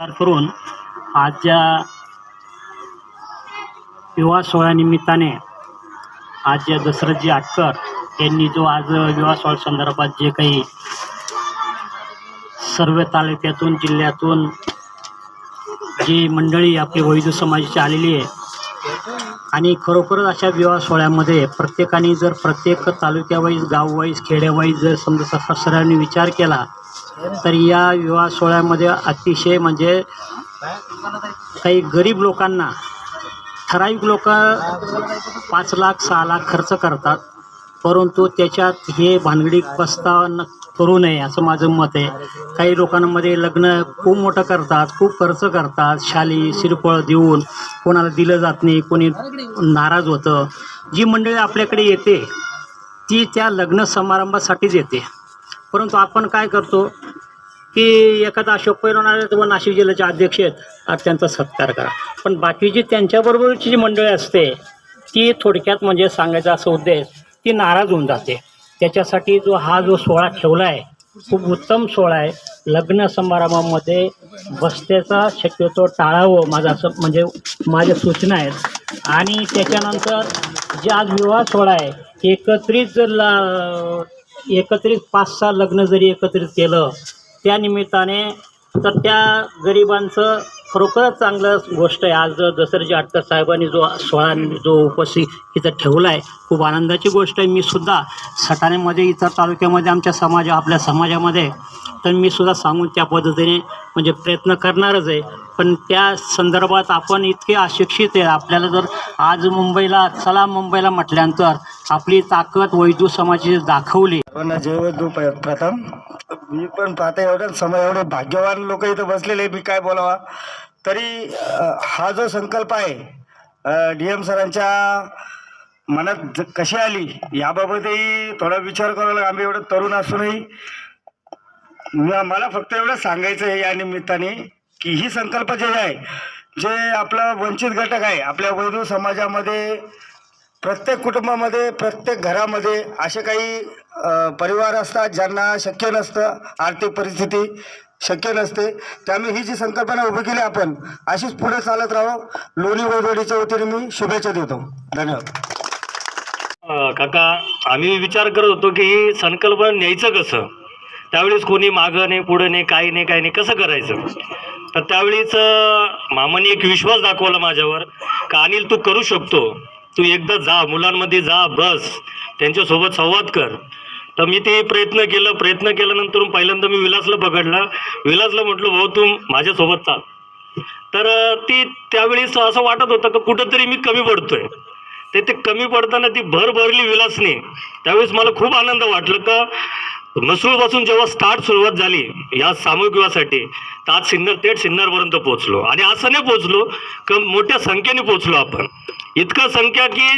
विचार करून आजच्या विवाह सोहळ्यानिमित्ताने आज दशरथजी आटकर यांनी जो आज विवाह सोहळ्या संदर्भात जे काही सर्व तालुक्यातून जिल्ह्यातून जी मंडळी आपली वैद्य समाजाची आलेली आहे आणि खरोखरच अशा विवाह सोहळ्यामध्ये प्रत्येकाने जर प्रत्येक तालुक्यावाईज गाववाईज खेड्यावाईज जर समजा सरांनी सर्वांनी विचार केला तर या विवाह सोहळ्यामध्ये अतिशय म्हणजे काही गरीब लोकांना ठराविक लोक पाच लाख सहा लाख खर्च करतात. परंतु त्याच्यात हे भानगडी बसता न करू नये असं माझं मत आहे. काही लोकांमध्ये लग्न खूप मोठं करतात खूप खर्च करतात. शाली शिरफळ देऊन कोणाला दिलं जात नाही कोणी नाराज होतं. जी मंडळी आपल्याकडे येते ती त्या लग्न समारंभासाठीच येते. परंतु आपण काय करतो की एखादा अशोक पैलवान आले तर नाशिक जिल्ह्याचे अध्यक्ष आहेत आज त्यांचा सत्कार करा. पण बाकीची त्यांच्याबरोबरची जी मंडळी असते ती थोडक्यात म्हणजे सांगायचा असा उद्देश ती नाराज होऊन जाते. त्याच्यासाठी जो हा जो सोहळा ठेवला आहे खूप उत्तम सोहळा आहे. लग्न समारंभामध्ये बसण्याचा शक्यतो टाळावं माझं असं म्हणजे माझ्या सूचना आहेत. आणि त्याच्यानंतर जे आज विवाह सोहळा आहे एकत्रित जर ला एकत्रित पाच सहा लग्न जरी एकत्रित केलं त्या निमित्ताने तर त्या गरिबांचं खरोखरच चांगलं गोष्ट आहे. आज दसरजी आटकर साहेबांनी जो सोळा जो उपस्थित इथं ठेवला आहे खूप आनंदाची गोष्ट आहे. मी सुद्धा सटाण्यामध्ये इतर तालुक्यामध्ये आमच्या समाज आपल्या समाजामध्ये तर मी सुद्धा सांगून त्या पद्धतीने म्हणजे प्रयत्न करणारच आहे. पण त्या संदर्भात आपण इतके अशिक्षित आहे आपल्याला जर आज मुंबईला चला मुंबईला म्हटल्यानंतर आपली ताकद वैदू समाजाची दाखवली. पण जयवंतू प्रथम मी पण पाहता एवढं समय एवढे भाग्यवान लोक इथं बसलेले मी काय बोलावा? तरी हा जो संकल्प आहे डी एम सरांच्या मनात ज- कशी आली? याबाबतही थोडा विचार करावा लागेल. आम्ही एवढं तरुण असूनही मला फक्त एवढं सांगायचं आहे या निमित्ताने की ही संकल्प जे आहे जे आपला वंचित घटक आहे आपल्या वैद्य समाजामध्ये प्रत्येक कुटुंबामध्ये प्रत्येक घरामध्ये असे काही परिवार असतात ज्यांना शक्य नसतं आर्थिक परिस्थिती शक्य नसते. त्यामुळे ही जी संकल्पना उभी केली आपण अशीच पुढे चालत राहो. लोणी वैदवाडीच्या वतीने मी शुभेच्छा देतो. धन्यवाद. काका आम्ही विचार करत होतो की ही संकल्पना न्यायचं कसं? त्यावेळेस कोणी मागं नाही पुढं नाही काही नाही काही नाही कसं करायचं? तर त्यावेळीच मामाने एक विश्वास दाखवला माझ्यावर. का अनिल तू करू शकतो. तू एकदा जा मुलांमध्ये जा बस. त्यांच्यासोबत संवाद कर. तर मी ते प्रयत्न केलं. प्रयत्न केल्यानंतर पहिल्यांदा मी विलासला पकडला. विलासला म्हटलं भाऊ तू माझ्यासोबत चाल. तर ती त्यावेळेस असं वाटत होतं का कुठंतरी मी कमी पडतोय. ते ते कमी पडताना ती भर भरली विलासने. त्यावेळेस मला खूप आनंद वाटलं का मसूळपासून जेव्हा स्टार्ट सुरुवात झाली या सामूहिक विवाहासाठी तर आज सिन्नर थेट सिन्नरपर्यंत पोहोचलो. आणि असं नाही पोहोचलो का मोठ्या संख्येने पोहोचलो आपण. इतकं संख्या की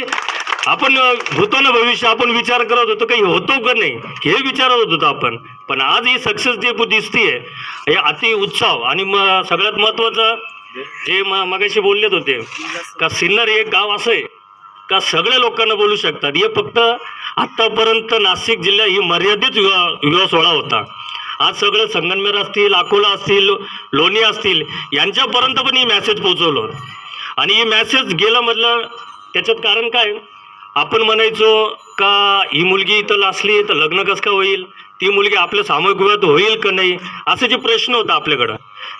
आपण होतो ना भविष्य आपण विचार करत होतो काही होतो का नाही हे विचारत होतो आपण. पण आज ही सक्सेस जे दिसतीये हे अति उत्साह आणि म सगळ्यात महत्त्वाचं जे म मगाशी बोललेत होते का सिन्नर हे एक गाव असं आहे का सगळ्या लोकांना बोलू शकतात. हे फक्त आत्तापर्यंत नाशिक जिल्हा ही मर्यादित विवाह विवाह सोहळा होता. आज सगळं संगनमेर असतील अकोला असतील लोणी असतील यांच्यापर्यंत पण ही मॅसेज पोचवलं आणि ही मॅसेज गेलं म्हटलं त्याच्यात कारण काय? आपण म्हणायचो का ही मुलगी इथं असली तर लग्न कसं का होईल? ती मुलगी आपल्या सामूहिक विवाहात होईल का नाही? असे जे प्रश्न होता आपल्याकडं.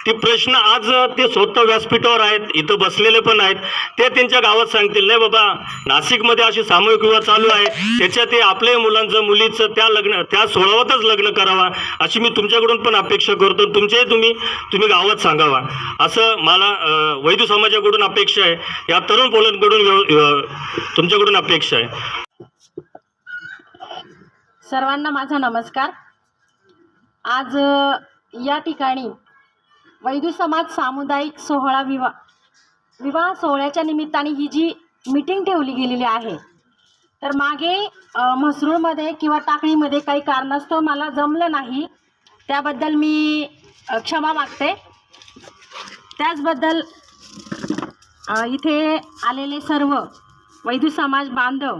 ते प्रश्न आज ते स्वतः व्यासपीठावर आहेत इथं बसलेले पण आहेत. ते त्यांच्या गावात सांगतील नाही बाबा नाशिकमध्ये अशी सामूहिक विवाह चालू आहे. त्याच्यात ते आपल्या मुलांचं मुलीचं त्या लग्न त्या सोळावतच लग्न करावा. अशी मी तुमच्याकडून पण अपेक्षा करतो तुमच्याही तुम्ही तुम्ही गावात सांगावा. असं मला वैद्य समाजाकडून अपेक्षा आहे. या तरुण पोलांकडून तुमच्याकडून अपेक्षा आहे. सर्वांना माझा नमस्कार. आज या ठिकाणी वैदू समाज सामुदायिक सोहळा विवाह विवाह सोहळ्याच्या निमित्ताने ही जी मीटिंग ठेवली गेलेली आहे तर मागे म्हसरूळमध्ये किंवा टाकळीमध्ये काही कारणास्तव मला जमलं नाही त्याबद्दल मी क्षमा मागते. त्याचबद्दल इथे आलेले सर्व वैदू समाज बांधव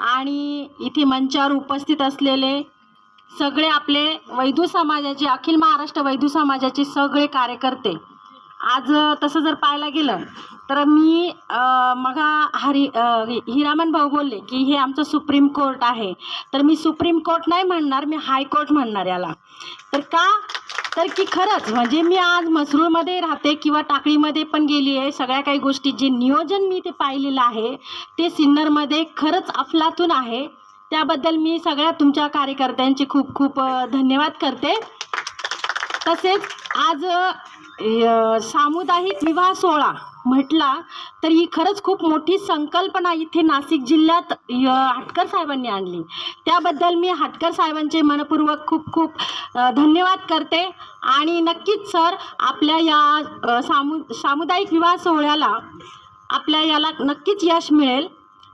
आणि इथे मंचावर उपस्थित असलेले सगळे आपले वैदू समाजाचे अखिल महाराष्ट्र वैदू समाजाचे सगळे कार्यकर्ते. आज तसं जर पाहायला गेलं तर मी मगा हरी हिरामन भाऊ बोलले की हे आमचं सुप्रीम कोर्ट आहे. तर मी सुप्रीम कोर्ट नाही म्हणणार मी हायकोर्ट म्हणणार याला. तर का तर की खरंच म्हणजे मी आज मसरूळमध्ये राहते किंवा टाकळीमध्ये पण गेली आहे. सगळ्या काही गोष्टी जे नियोजन मी ते पाहिलेलं आहे ते सिन्नरमध्ये खरंच अफलातून आहे. त्याबद्दल मी सगळ्या तुमच्या कार्यकर्त्यांचे खूप खूप धन्यवाद करते. तसेच आज सामुदायिक विवाह सोहळा म्हटला तर ही खरंच खूप मोठी संकल्पना इथे नाशिक जिल्ह्यात य, हाटकर साहेबांनी आणली. त्याबद्दल मी हाटकर साहेबांचे मनपूर्वक खूप खूप धन्यवाद करते. आणि नक्कीच सर आपल्या या सामु सामुदायिक विवाह सोहळ्याला आपल्या याला नक्कीच यश मिळेल.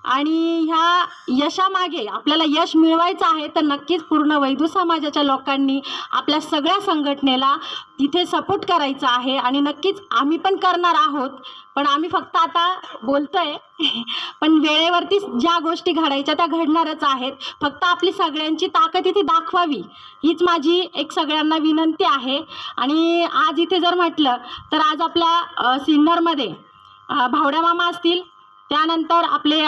आणि ह्या यशामागे आपल्याला यश मिळवायचं आहे तर नक्कीच पूर्ण वैदू समाजाच्या लोकांनी आपल्या सगळ्या संघटनेला तिथे सपोर्ट करायचा आहे. आणि नक्कीच आम्ही पण करणार आहोत. पण आम्ही फक्त आता बोलतोय पण वेळेवरती ज्या गोष्टी घडायच्या त्या घडणारच आहेत. फक्त आपली सगळ्यांची ताकद इथे दाखवावी हीच माझी एक सगळ्यांना विनंती आहे. आणि आज इथे जर म्हटलं तर आज आपल्या सिन्नरमध्ये भावड्या मामा असतील त्यानंतर आपले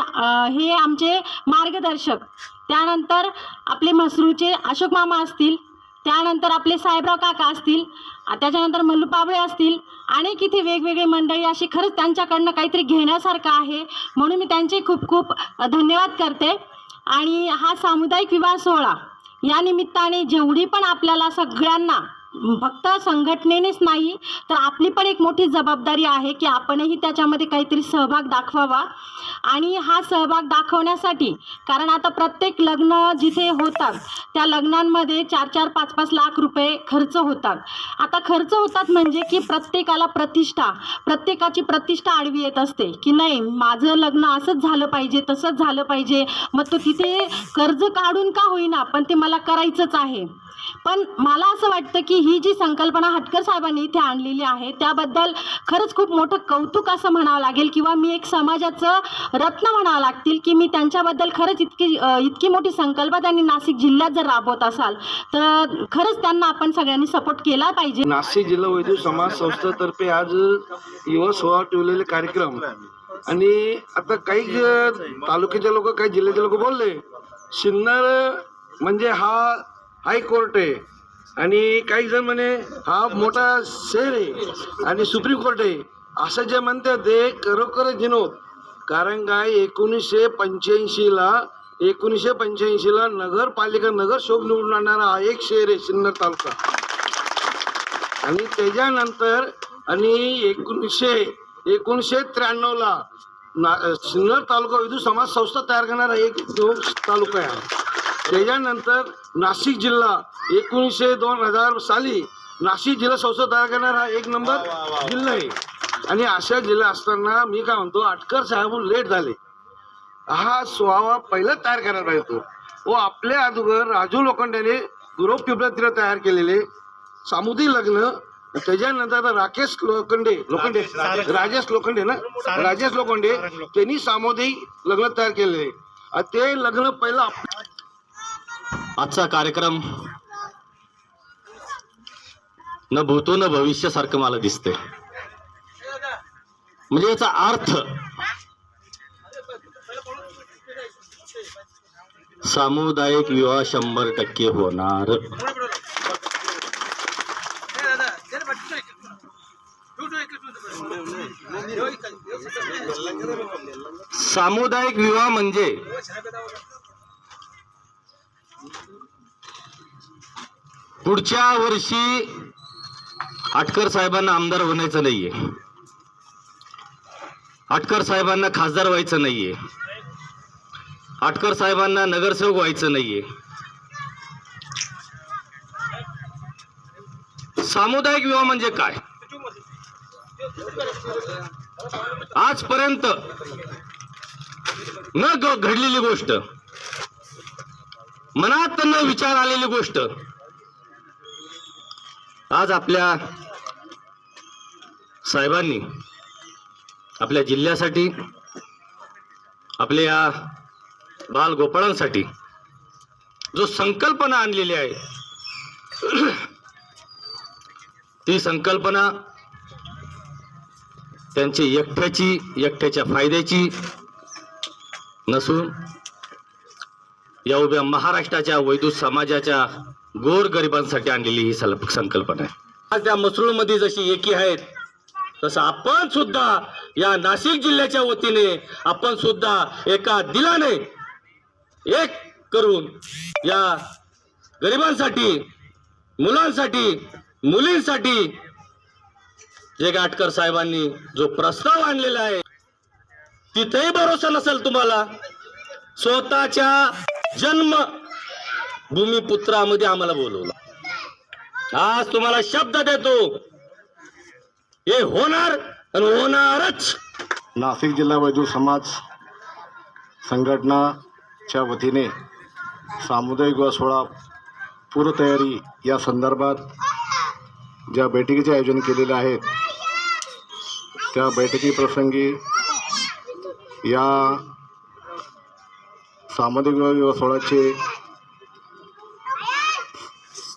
हे आमचे मार्गदर्शक त्यानंतर आपले म्हसरूचे अशोक मामा असतील त्यानंतर आपले साहेबराव काका असतील त्याच्यानंतर मल्लू पाबळे असतील अनेक इथे वेगवेगळे मंडळी अशी खरंच त्यांच्याकडनं काहीतरी घेण्यासारखं आहे म्हणून मी त्यांचे खूप खूप धन्यवाद करते. आणि हा सामुदायिक विवाह सोहळा या निमित्ताने जेवढी पण आपल्याला सगळ्यांना फक्त संघटनेनेच नाही तर आपली पण एक मोठी जबाबदारी आहे की आपणही त्याच्यामध्ये काहीतरी सहभाग दाखवावा. आणि हा सहभाग दाखवण्यासाठी कारण आता प्रत्येक लग्न जिथे होतात त्या लग्नांमध्ये चार चार पाच पाच लाख रुपये खर्च होतात. आता खर्च होतात म्हणजे की प्रत्येकाला प्रतिष्ठा प्रत्येकाची प्रतिष्ठा आडवी येत असते की नाही माझं लग्न असंच झालं पाहिजे तसंच झालं पाहिजे मग तो तिथे कर्ज काढून का होईना पण ते मला करायचंच आहे. पण मला असं वाटतं की ही जी संकल्पना हटकर साहेबांनी इथे आणलेली आहे त्याबद्दल खरंच खूप मोठं कौतुक असं म्हणावं लागेल किंवा मी एक समाजाचं रत्न म्हणावं लागतील की मी त्यांच्याबद्दल खरंच इतकी इतकी मोठी संकल्पना त्यांनी नाशिक जिल्ह्यात जर राबवत असाल तर खरंच त्यांना आपण सगळ्यांनी सपोर्ट केला पाहिजे. नाशिक जिल्हा वैद्य समाज संस्थेतर्फे आज युवा सोहळा ठेवलेले कार्यक्रम आणि आता काही तालुक्याचे लोक काही जिल्ह्याचे लोक बोलले सिन्नर म्हणजे हा हायकोर्ट आहे. आणि काही जण म्हणे हा मोठा शहर आहे आणि सुप्रीम कोर्ट आहे. असं जे म्हणतात ते खरोखरच विनोद. कारण काय एकोणीसशे पंच्याऐंशीला एकोणीसशे पंच्याऐंशीला नगरपालिका नगर शोभ निवडून आणणारा हा एक शहर आहे सिन्नर तालुका. आणि त्याच्यानंतर आणि एकोणीसशे एकोणीसशे त्र्याण्णवला ना सिन्नर तालुका विद्युत समाज संस्था तयार करणारा एक जो तालुका आहे. त्याच्यानंतर नाशिक जिल्हा एकोणीसशे दोन हजार साली नाशिक जिल्हा संस्था तयार करणारा एक नंबर जिल्हा आहे. आणि अशा जिल्हा असताना मी काय म्हणतो आटकर साहेब लेट झाले. हा सोहावा पहिला तयार करायला पाहिजे होतो व आपल्या अगोदर राजू लोखंडेने गुरव पिंपळा तयार केलेले सामुदायिक लग्न त्याच्यानंतर राकेश लोखंडे लोखंडे राजेश लोखंडे ना? राजेश लोखंडे त्यांनी सामुदायिक लग्न तयार केलेले. ते लग्न पहिलं आजचा कार्यक्रम न भूतो न भविष्यासारखं मला दिसतंय. म्हणजे याचा अर्थ सामुदायिक विवाह शंभर टक्के होणार. सामुदायिक विवाह म्हणजे पुढच्या वर्षी आटकर साहेबांना आमदार होण्याचं नाहीये. आटकर साहेबांना खासदार व्हायचं नाहीये. आटकर साहेबांना नगरसेवक व्हायचं नाहीये. सामुदायिक विवाह म्हणजे काय? आजपर्यंत न ग- घडलेली गोष्ट मनात न विचार आलेली गोष्ट आज आपल्या साहेबांनी आपल्या जिल्ह्यासाठी आपल्या या बालगोपाळांसाठी जो संकल्पना आणलेली आहे ती संकल्पना त्यांची एकट्याची एकट्याच्या फायद्याची नसून या उभ्या महाराष्ट्राच्या वैदूत समाजाच्या गोर गरिबांसाठी आणलेली ही संकल्पना आहे. आज त्या मसरूळमध्ये जशी एकी आहेत तसं आपण सुद्धा या नाशिक जिल्ह्याच्या वतीने आपण सुद्धा एका दिलाने एक करून या गरिबांसाठी मुलांसाठी मुलींसाठी जे गाटकर साहेबांनी जो प्रस्ताव आणलेला आहे तिथेही भरोसा नसेल तुम्हाला. स्वतःच्या जन्म भूमिपुत्रामध्ये आम्हाला बोलवलं. आज तुम्हाला शब्द देतो. हे होणार आणि होणारच. नाशिक जिल्हा वैद्य समाज संघटनाच्या वतीने सामुदायिक विवाह सोहळा पूर्वतयारी या संदर्भात ज्या बैठकीचे आयोजन केलेले आहेत त्या बैठकीप्रसंगी या सामाजिक विवाह सोहळ्याचे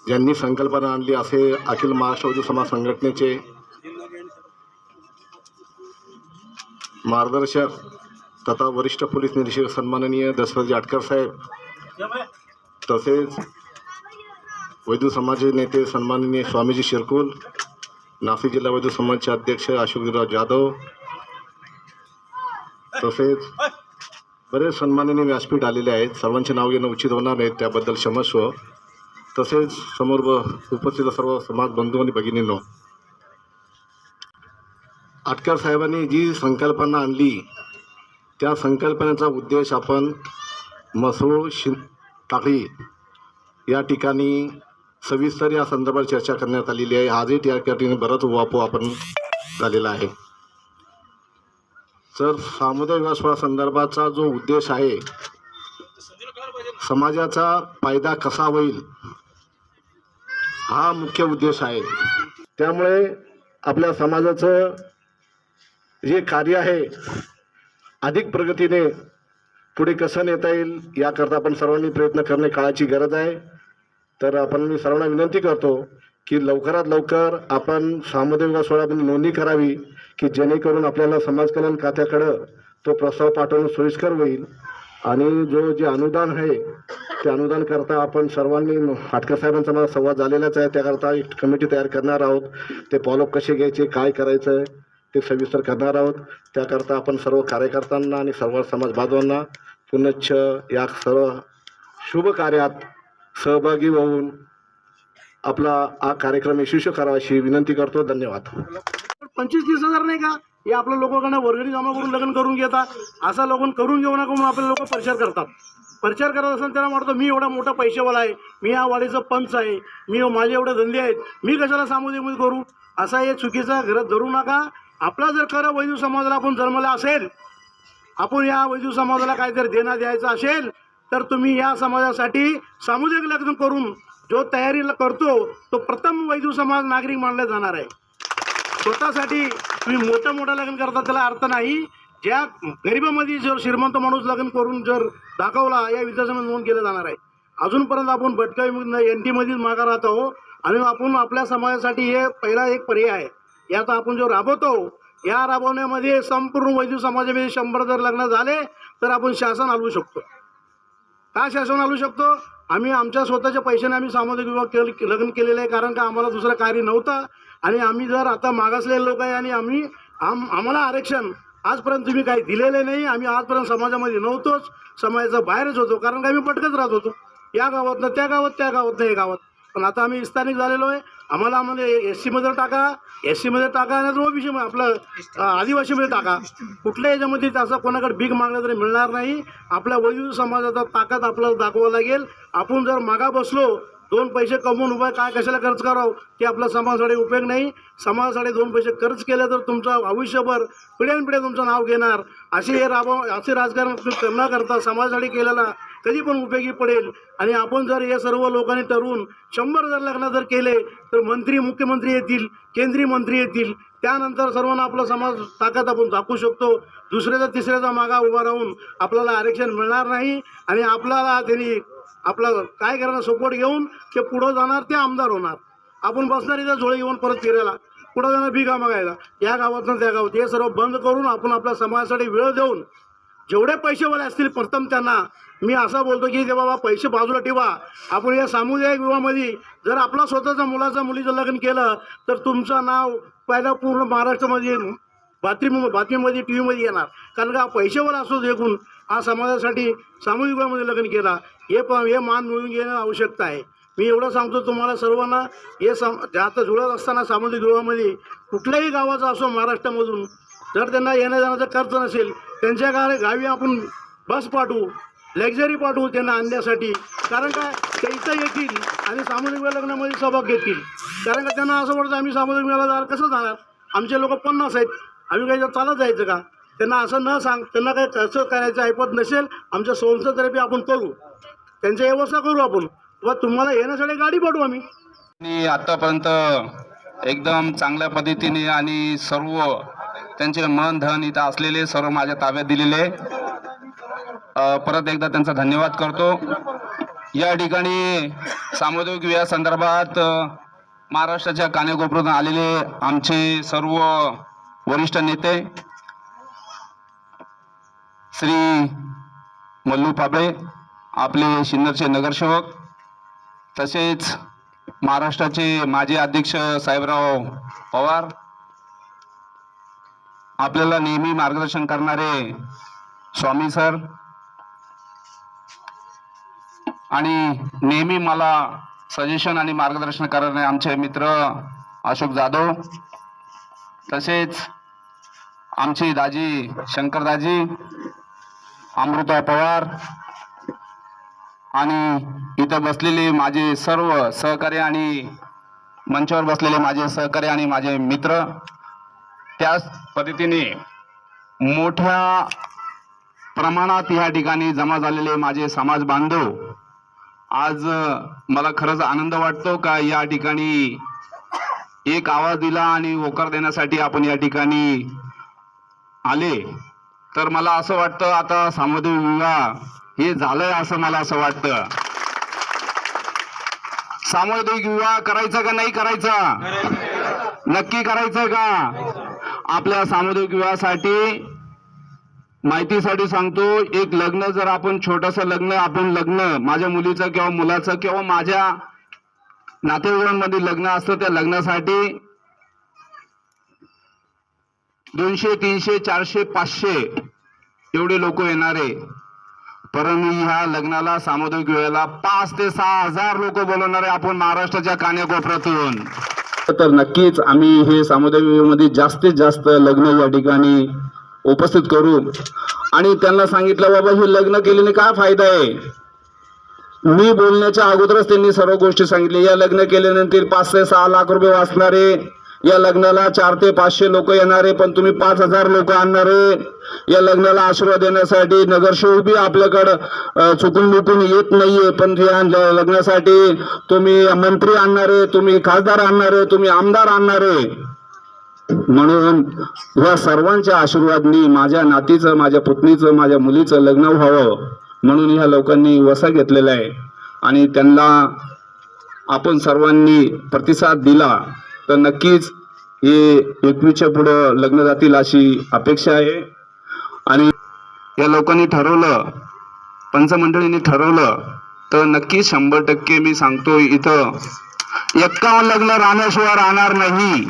ज्यांनी संकल्पना आणली असे अखिल महाराष्ट्रवादी समाज संघटनेचे मार्गदर्शक तथा वरिष्ठ पोलीस निरीक्षक सन्माननीय दशरथजी आटकर साहेब तसेच वैद्य समाजाचे नेते सन्माननीय स्वामीजी शिरकुल नाशिक जिल्हा वैद्य समाजचे अध्यक्ष अशोकराव जाधव तसेच बरेच सन्माननीय व्यासपीठ आलेले आहेत. सर्वांचे नाव घेणं उचित होणार नाही त्याबद्दल क्षमस्व तसेच समोर उपस्थित सर्व समाज बंधू आणि भगिनींनो आटकर साहेबांनी जी संकल्पना आणली त्या संकल्पनेचा उद्देश आपण मसूळ शि टाकळी या ठिकाणी सविस्तर या संदर्भात चर्चा करण्यात आलेली आहे. आजही त्या ठिकाणी बरंच वापो आपण झालेला आहे. तर सामुदायिक आश्वासंदर्भाचा संदर्भाचा जो उद्देश आहे समाजाचा फायदा कसा होईल हा मुख्य उद्देश आहे. त्यामुळे आपल्या समाजाचं जे कार्य आहे अधिक प्रगतीने पुढे कसं नेता येईल याकरता आपण सर्वांनी प्रयत्न करणे काळाची गरज आहे. तर आपण मी सर्वांना विनंती करतो की लवकरात लवकर आपण सामुदायिक सोहळ्यामध्ये नोंदणी करावी. की जेणेकरून आपल्याला समाज कल्याण खात्याकडं तो प्रस्ताव पाठवणं सोयीस्कर होईल. आणि जो जे अनुदान आहे ते अनुदान करता आपण सर्वांनी हाटकर साहेबांचा मला संवाद झालेलाच आहे. त्याकरता एक कमिटी तयार करणार आहोत. ते फॉलोअप कसे घ्यायचे काय करायचं आहे ते सविस्तर करणार आहोत. त्याकरता आपण सर्व कार्यकर्त्यांना आणि सर्व समाज बांधवांना पुनश्च या सर्व शुभ कार्यात सहभागी होऊन आपला हा कार्यक्रम यशस्वी करावा अशी विनंती करतो. धन्यवाद. पंचवीस तीस हजार नाही का? हे आपल्या लोकांकडे वर्गणी जमा करून लग्न करून घेता असा लोक करून घेऊ नका म्हणून आपले लोक प्रचार करतात. प्रचार करत असताना त्याला वाटतं मी एवढा मोठा पैसेवाला आहे. मी या वाडीचं पंच आहे. मी माझे एवढे धंदे आहेत. मी कशाला सामुदायिक करू? असा हे चुकीचा घरात धरू नका. आपला जर खरं वैद्य समाजाला आपण जन्मला असेल आपण या वैद्य समाजाला काहीतरी देणं द्यायचं असेल तर तुम्ही या समाजासाठी सामुदायिक लग्न करून जो तयारीला करतो तो प्रथम वैद्य समाज नागरिक मानला जाणार आहे. स्वतःसाठी तुम्ही मोठं मोठं लग्न करता त्याला अर्थ नाही. ज्या गरिबामध्ये जर श्रीमंत माणूस लग्न करून जर दाखवला या विद्यासंघात नोंद केलं जाणार आहे. अजूनपर्यंत आपण भटकाई एन टीमध्येच मागा राहत आहो आणि आपण आपल्या समाजासाठी हे पहिला एक पर्याय आहे. याचा आपण जो राबवतो या राबवण्यामध्ये संपूर्ण वैद्य समाजामध्ये शंभर जर लग्न झाले तर आपण शासन हलवू शकतो. का शासन हलवू शकतो? आम्ही आमच्या स्वतःच्या पैशाने आम्ही सामाजिक विभाग के लग्न केलेलं आहे कारण का आम्हाला दुसरं कार्य नव्हतं. आणि आम्ही जर आता मागासलेले लोक आहे आणि आम्ही आम आम्हाला आरक्षण आजपर्यंत तुम्ही काही दिलेले नाही आम्ही आजपर्यंत समाजामध्ये नव्हतोच समाजाचा बाहेरच होतो कारण का आम्ही पटकत राहत होतो. या गावातनं त्या गावात त्या गावातनं हे गावात. पण आता आम्ही स्थानिक झालेलो आहे. आम्हाला आम्हाला एस सीमध्ये टाका एस सीमध्ये टाका आणि ओबीसी आपलं आदिवासीमध्ये टाका. कुठल्या याच्यामध्ये त्याचा कोणाकडे भीक मागलं तरी मिळणार नाही. आपल्या वैद्य समाजाचा ताकद आपल्याला दाखवावं लागेल. आपण जर मागा बसलो दोन पैसे कमवून उभा काय कशाला खर्च करावं? ते आपल्या समाजासाठी उपयोग नाही. समाजासाठी दोन पैसे खर्च केले तर तुमचं आयुष्यभर पिढ्यानपिढ्या तुमचं नाव घेणार. असे हे राबव असे राजकारण तुम्ही न करता समाजासाठी केलेला कधी पण उपयोगी पडेल. आणि आपण जर हे सर्व लोकांनी ठरवून शंभर जर लग्न जर केले तर मंत्री मुख्यमंत्री येतील केंद्रीय मंत्री येतील. त्यानंतर सर्वांना आपला समाज ताकद आपण दाखवू शकतो. दुसऱ्याचा तिसऱ्याचा मागा उभा राहून आपल्याला आरक्षण मिळणार नाही. आणि आपल्याला त्यांनी आपला काय करणार सपोर्ट घेऊन ते पुढं जाणार ते आमदार होणार. आपण बसणार इथं झोळे घेऊन परत फिरायला पुढं जाणार भिगा मागायला. या गावातनं त्या गावात हे सर्व बंद करून आपण आपल्या समाजासाठी वेळ देऊन जेवढे पैसेवाले असतील प्रथम त्यांना मी असा बोलतो की ते बाबा पैसे बाजूला ठेवा. आपण या सामुदायिक विवाहामध्ये जर आपला स्वतःचा मुलाचा मुलीचं लग्न केलं तर तुमचं नाव पहिला पूर्ण महाराष्ट्रामध्ये बातमी बातमीमध्ये टी व्हीमध्ये येणार. कारण का पैसेवाला असतो एकूण हा समाजासाठी सामूहिक विवाहामध्ये लग्न केला. हे प हे मान मिळून घेणं आवश्यकता आहे. मी एवढं सांगतो तुम्हाला सर्वांना हे सम आता जुळत असताना सामाजिक विवाहामध्ये कुठल्याही गावाचा असो महाराष्ट्रामधून जर त्यांना येण्या जाण्याचा खर्च नसेल त्यांच्या गा गावी आपण बस पाठवू लक्झरी पाठवू त्यांना आणण्यासाठी. कारण काय? ते इथं येतील आणि सामाजिक विवाह लग्नामध्ये सहभाग घेतील. कारण का त्यांना असं वाटतं आम्ही सामाजिक विवाहाला जाणार कसं जाणार? आमचे लोक पन्नास आहेत. आम्ही काही चालत जायचं का? त्यांना असं न सांग त्यांना काही कसं करायचं ऐपत नसेल आमच्या संस्थेतर्फे आपण करू. त्यांच्या व्यवस्था करू आपण. व तुम्हाला येण्यासाठी गाडी पाठवू आम्ही. आणि आतापर्यंत एकदम चांगल्या पद्धतीने आणि सर्व त्यांचे मन धन इथं असलेले सर्व माझ्या ताब्यात दिलेले. परत एकदा त्यांचा धन्यवाद करतो. या ठिकाणी सामुदायिक विवाह संदर्भात महाराष्ट्राच्या कानेकोपऱ्यातून आलेले आमचे सर्व वरिष्ठ नेते श्री मल्लू पाबळे आपले सिन्नरचे नगरसेवक तसेच महाराष्ट्राचे माजी अध्यक्ष साहेबराव पवार आपल्याला नेहमी मार्गदर्शन करणारे स्वामी सर आणि नेहमी मला सजेशन आणि मार्गदर्शन करणारे आमचे मित्र अशोक जाधव तसेच आमची दाजी शंकरदाजी अमृता पवार. आणि इथं बसलेले माझे सर्व सहकारी आणि मंचावर बसलेले माझे सहकारी आणि माझे मित्र त्याच पद्धतीने मोठ्या प्रमाणात या ठिकाणी जमा झालेले माझे समाज बांधव आज मला खरंच आनंद वाटतो का या ठिकाणी एक आवाज दिला आणि होकार देण्यासाठी आपण या ठिकाणी आले. तर मला असं वाटतं आता सामुदायिक विवाह हे झालंय असं मला असं वाटतं. सामुदायिक विवाह करायचा का नाही करायचा? नक्की करायचं का? आपल्या सामुदायिक विवाहासाठी माहितीसाठी सांगतो एक लग्न जर आपण छोटस लग्न आपण लग्न माझ्या मुलीचं किंवा मुलाचं किंवा माझ्या नातेवाईकांमध्ये लग्न असतं त्या लग्नासाठी दोनशे तीनशे चारशे पाचशे एवढे लोक येणारे. परंतु ह्या लग्नाला सामुदायिक वेळेला पाच ते सहा हजार लोक बोलवणारे आपण महाराष्ट्राच्या कान्याकोपऱ्यातून तर नक्कीच आम्ही हे सामुदायिक वेळेमध्ये जास्तीत जास्त लग्न या ठिकाणी उपस्थित करू. आणि त्यांना सांगितलं बाबा हे लग्न केल्याने काय फायदा आहे? मी बोलण्याच्या अगोदरच त्यांनी सर्व गोष्टी सांगितल्या. या लग्न केल्यानंतर पाच ते सहा लाख रुपये वाचणारे या लग्नाला चार ते पाचशे लोक येणारे पण तुम्ही पाच हजार लोक आणणारे या लग्नाला आशीर्वाद देण्यासाठी नगरसेवक आपल्याकडं. चुकून बिकून येत नाहीये पण या लग्नासाठी तुम्ही मंत्री आणणारे तुम्ही खासदार आणणारे तुम्ही आमदार आणणारे म्हणून या सर्वांच्या आशीर्वादनी माझ्या नातीचं माझ्या पुतणीचं माझ्या मुलीचं लग्न व्हावं म्हणून ह्या लोकांनी वसा घेतलेला आहे. आणि त्यांना आपण सर्वांनी प्रतिसाद दिला. तर नक्कीच हे एकवीसच्या पुढं लग्न जातील अशी अपेक्षा आहे. आणि या लोकांनी ठरवलं पंचमंडळींनी ठरवलं तर नक्की शंभर टक्के मी सांगतो इथं एक्कावन्न लग्न राहण्याशिवाय राहणार नाही.